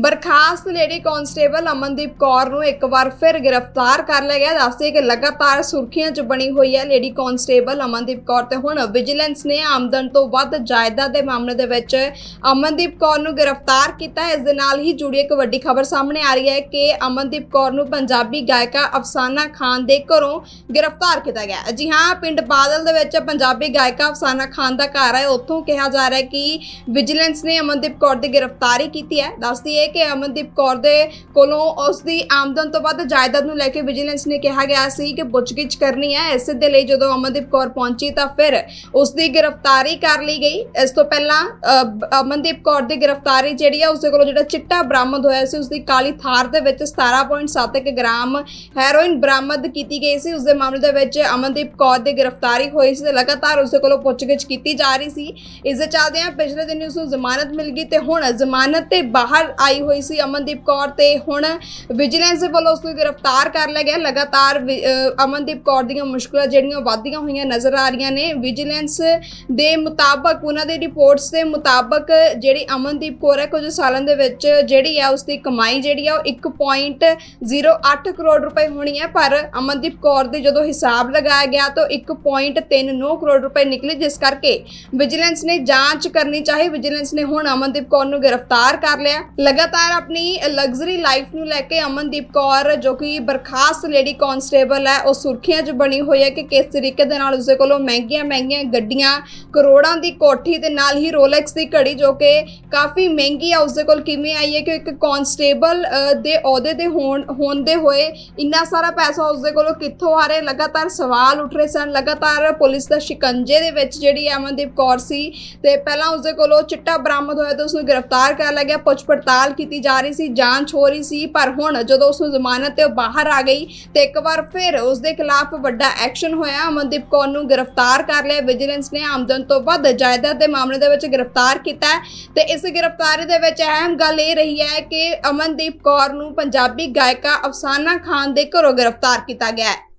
ਬਰਖਾਸਤ lady constable Amandeep Kaur ਨੂੰ ਇੱਕ ਵਾਰ ਫਿਰ ਗ੍ਰਿਫਤਾਰ ਕਰ ਲਿਆ ਗਿਆ। ਦੱਸਦੇ ਕਿ ਲਗਾਤਾਰ ਸੁਰਖੀਆਂ 'ਚ ਬਣੀ ਹੋਈ ਹੈ ਲੇਡੀ ਕਾਂਸਟੇਬਲ ਅਮਨਦੀਪ ਕੌਰ ਤੇ ਹੁਣ ਵਿਜੀਲੈਂਸ ਨੇ ਆਮਦਨ ਤੋਂ ਵੱਧ ਜਾਇਦਾਦ ਦੇ ਮਾਮਲੇ ਦੇ ਵਿੱਚ ਅਮਨਦੀਪ ਕੌਰ ਨੂੰ ਗ੍ਰਿਫਤਾਰ ਕੀਤਾ। ਇਸ ਦੇ ਨਾਲ ਹੀ ਜੁੜੀ ਇੱਕ ਵੱਡੀ ਖਬਰ ਸਾਹਮਣੇ ਆ ਰਹੀ ਹੈ ਕਿ ਅਮਨਦੀਪ ਕੌਰ ਨੂੰ ਪੰਜਾਬੀ ਗਾਇਕਾ ਅਫਸਾਨਾ ਖਾਨ ਦੇ ਘਰੋਂ ਗ੍ਰਿਫਤਾਰ ਕੀਤਾ ਗਿਆ। ਹੈ। ਜੀ ਹਾਂ, ਪਿੰਡ ਬਾਦਲ ਦੇ ਵਿੱਚ ਪੰਜਾਬੀ ਗਾਇਕਾ ਅਫਸਾਨਾ ਖਾਨ ਦਾ ਘਰ ਹੈ। ਉੱਥੋਂ ਕਿਹਾ ਜਾ ਰਿਹਾ ਹੈ ਕਿ ਵਿਜੀਲੈਂਸ ਨੇ ਅਮਨਦੀਪ ਕੌਰ ਦੀ ਗ੍ਰਿਫਤਾਰੀ ਕੀਤੀ ਹੈ। ਦੱਸਦੀ ਹੈ ਕਿ ਅਮਨਦੀਪ ਕੌਰ ਦੇ ਕੋਲੋਂ ਉਸ ਦੀ ਆਮਦਨ ਤੋਂ ਵੱਧ ਜਾਇਦਾਦ ਨੂੰ ਲੈ ਕੇ ਵਿਜੀਲੈਂਸ ਨੇ ਕਿਹਾ ਗਿਆ ਸੀ ਕਿ ਪੁੱਛਗਿੱਛ ਕਰਨੀ ਹੈ। ਇਸੇ ਦੇ ਲਈ ਜਦੋਂ ਅਮਨਦੀਪ ਕੌਰ ਪਹੁੰਚੀ ਤਾਂ ਫਿਰ ਉਸ ਦੀ ਗ੍ਰਿਫਤਾਰੀ ਕਰ ਲਈ ਗਈ। ਇਸ ਤੋਂ ਪਹਿਲਾਂ ਅਮਨਦੀਪ ਕੌਰ ਦੀ ਗ੍ਰਿਫਤਾਰੀ ਜਿਹੜੀ ਹੈ ਉਸ ਦੇ ਕੋਲੋਂ ਜਿਹੜਾ ਚਿੱਟਾ ਬਰਾਮਦ ਹੋਇਆ ਸੀ ਉਸ ਦੀ ਕਾਲੀ ਥਾਰ ਦੇ ਵਿੱਚ 17.7 ਗ੍ਰਾਮ ਹੈਰੋਇਨ ਬਰਾਮਦ ਕੀਤੀ ਗਈ ਸੀ। ਉਸ ਦੇ ਮਾਮਲੇ ਦੇ ਵਿੱਚ ਅਮਨਦੀਪ ਕੌਰ ਦੀ ਗ੍ਰਿਫਤਾਰੀ ਹੋਈ ਸੀ ਤੇ ਲਗਾਤਾਰ ਉਸ ਦੇ ਕੋਲੋਂ ਪੁੱਛਗਿੱਛ ਕੀਤੀ ਜਾ ਰਹੀ ਸੀ। ਇਸ ਦੇ ਚੱਲਦਿਆਂ ਪਿਛਲੇ ਦਿਨ ਉਸ ਨੂੰ ਜ਼ਮਾਨਤ ਮਿਲ ਗਈ ਤੇ ਹੁਣ ਜ਼ਮਾਨਤ ਤੇ ਬਾਹਰ ਆਈ ਹੋਈ ਸੀ ਅਮਨਦੀਪ ਕੌਰ ਤੇ ਹੁਣ ਵਿਜੀਲੈਂਸ ਦੇ ਵੱਲੋਂ ਉਸ ਨੂੰ ਗ੍ਰਿਫਤਾਰ ਕਰ ਲਿਆ ਗਿਆ। ਲਗਾਤਾਰ ਅਮਨਦੀਪ ਕੌਰ ਦੀਆਂ ਮੁਸ਼ਕਲਾਂ ਜਿਹੜੀਆਂ ਵੱਧਦੀਆਂ ਹੋਈਆਂ ਨਜ਼ਰ ਆ ਰਹੀਆਂ ਨੇ। ਵਿਜੀਲੈਂਸ ਦੇ ਮੁਤਾਬਕ ਉਹਨਾਂ ਦੀ ਰਿਪੋਰਟਸ ਦੇ ਮੁਤਾਬਕ ਜਿਹੜੀ ਅਮਨਦੀਪ ਕੌਰ ਹੈ, ਕੁਝ ਸਾਲਾਂ ਦੇ ਵਿੱਚ ਜਿਹੜੀ ਹੈ ਉਸ ਦੀ ਕਮਾਈ ਜਿਹੜੀ ਆ ਉਹ 1.08 ਕਰੋੜ ਰੁਪਏ ਹੋਣੀ ਹੈ। ਪਰ ਅਮਨਦੀਪ ਕੌਰ ਦੇ ਜਦੋਂ ਹਿਸਾਬ ਲਗਾਇਆ ਗਿਆ ਤਾਂ 1.39 ਕਰੋੜ ਰੁਪਏ ਨਿਕਲੇ, ਜਿਸ ਕਰਕੇ ਵਿਜੀਲੈਂਸ ਨੇ ਜਾਂਚ ਕਰਨੀ ਚਾਹੀ। ਵਿਜੀਲੈਂਸ ਨੇ ਹੁਣ ਅਮਨਦੀਪ ਕੌਰ ਨੂੰ ਗ੍ਰਿਫਤਾਰ ਕਰ ਲਿਆ। ਲਗਾਤਾਰ ਲਗਾਤਾਰ ਆਪਣੀ ਲਗਜ਼ਰੀ ਲਾਈਫ ਨੂੰ ਲੈ ਕੇ ਅਮਨਦੀਪ ਕੌਰ, ਜੋ ਕਿ ਬਰਖਾਸਤ ਲੇਡੀ ਕਾਂਸਟੇਬਲ ਹੈ, ਉਹ ਸੁਰਖੀਆਂ 'ਚ ਬਣੀ ਹੋਈ ਹੈ ਕਿ ਕਿਸ ਤਰੀਕੇ ਦੇ ਨਾਲ ਉਸਦੇ ਕੋਲੋਂ ਮਹਿੰਗੀਆਂ ਮਹਿੰਗੀਆਂ ਗੱਡੀਆਂ, ਕਰੋੜਾਂ ਦੀ ਕੋਠੀ ਤੇ ਨਾਲ ਹੀ ਰੋਲੈਕਸ ਦੀ ਘੜੀ, ਜੋ ਕਿ ਕਾਫੀ ਮਹਿੰਗੀ ਆ, ਉਸਦੇ ਕੋਲ ਕਿਵੇਂ ਆਈ ਹੈ ਕਿ ਇੱਕ ਕਾਂਸਟੇਬਲ ਦੇ ਅਹੁਦੇ ਤੇ ਹੋਣ, ਹੋਂਦੇ ਹੋਏ ਇੰਨਾ ਸਾਰਾ ਪੈਸਾ ਉਸਦੇ ਕੋਲੋਂ ਕਿੱਥੋਂ ਆ ਰਿਹਾ? ਲਗਾਤਾਰ ਸਵਾਲ ਉੱਠ ਰਹੇ ਸਨ। ਲਗਾਤਾਰ ਪੁਲਿਸ ਦਾ ਸ਼ਿਕੰਜੇ ਦੇ ਵਿੱਚ ਜਿਹੜੀ ਅਮਨਦੀਪ ਕੌਰ ਸੀ ਤੇ ਪਹਿਲਾਂ ਉਸਦੇ ਕੋਲੋਂ ਚਿੱਟਾ ਬਰਾਮਦ ਹੋਇਆ ਤੇ ਉਸ ਨੂੰ ਗ੍ਰਿਫਤਾਰ ਕਰ ਲਿਆ ਗਿਆ। ਪੁੱਛ ਪੜਤਾਲ ਕੀਤੀ ਜਾ ਰਹੀ ਸੀ ਜਾਂਚ ਹੋ ਰਹੀ ਸੀ, ਪਰ ਹੁਣ ਜਦੋਂ ਉਸ ਨੂੰ ਜ਼ਮਾਨਤ ਤੇ ਬਾਹਰ ਆ ਗਈ ਤੇ ਇੱਕ ਵਾਰ ਫਿਰ ਉਸ ਦੇ ਖਿਲਾਫ ਵੱਡਾ ਐਕਸ਼ਨ ਹੋਇਆ। ਅਮਨਦੀਪ ਕੌਰ ਨੂੰ ਗ੍ਰਿਫਤਾਰ ਕਰ ਲਿਆ। ਵਿਜੀਲੈਂਸ ਨੇ ਆਮਦਨ ਤੋਂ ਵੱਧ ਜਾਇਦਾਦ ਦੇ ਮਾਮਲੇ ਦੇ ਵਿੱਚ ਗ੍ਰਿਫਤਾਰ ਕੀਤਾ ਤੇ ਇਸ ਗ੍ਰਿਫਤਾਰੀ ਦੇ ਵਿੱਚ ਅਹਿਮ ਗੱਲ ਇਹ ਰਹੀ ਹੈ ਕਿ ਅਮਨਦੀਪ ਕੌਰ ਨੂੰ ਪੰਜਾਬੀ ਗਾਇਕਾ ਅਫਸਾਨਾ ਖਾਨ ਦੇ ਘਰੋਂ ਗ੍ਰਿਫਤਾਰ ਕੀਤਾ ਗਿਆ ਹੈ।